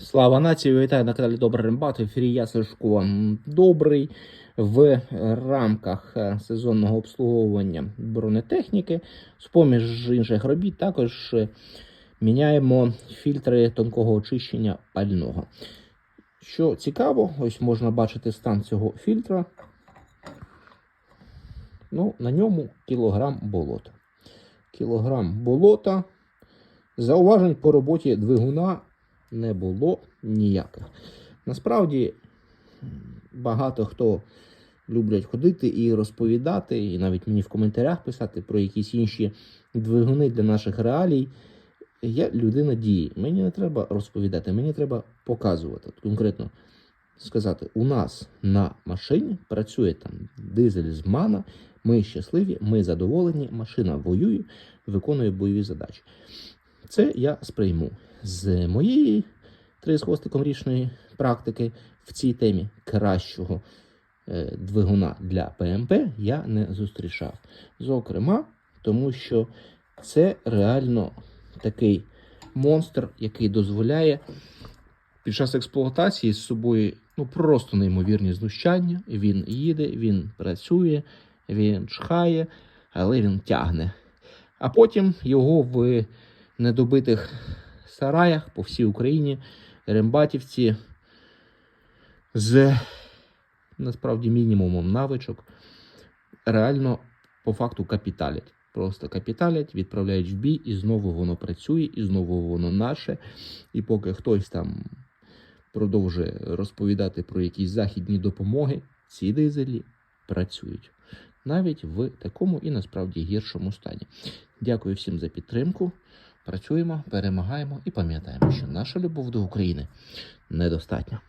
Слава нації! Вітаю на каналі Добрий Рембат. Ефірі я Сашко Добрий в рамках е, сезонного обслуговування бронетехніки. З поміж інших робіт також е, міняємо фільтри тонкого очищення пального. Що цікаво, ось можна бачити стан цього фільтра. Ну, на ньому кілограм болота. Кілограм болота. Зауважень по роботі двигуна не було ніяких. Насправді, багато хто люблять ходити і розповідати, і навіть мені в коментарях писати про якісь інші двигуни для наших реалій. Я людина дії. Мені не треба розповідати, мені треба показувати. Конкретно сказати, у нас на машині працює там дизель з мана, ми щасливі, ми задоволені, машина воює, виконує бойові задачі. Це я сприйму з моєї три з хвостиком річної практики в цій темі кращого е, двигуна для ПМП я не зустрічав. Зокрема, тому що це реально такий монстр, який дозволяє під час експлуатації з собою ну, просто неймовірні знущання. Він їде, він працює, він чхає, але він тягне. А потім його в недобитих сараях по всій Україні рембатівці з насправді мінімумом навичок реально по факту капіталять. Просто капіталять, відправляють в бій, і знову воно працює, і знову воно наше. І поки хтось там продовжує розповідати про якісь західні допомоги, ці дизелі працюють навіть в такому і насправді гіршому стані. Дякую всім за підтримку. Працюємо, перемагаємо і пам'ятаємо, що наша любов до України недостатня.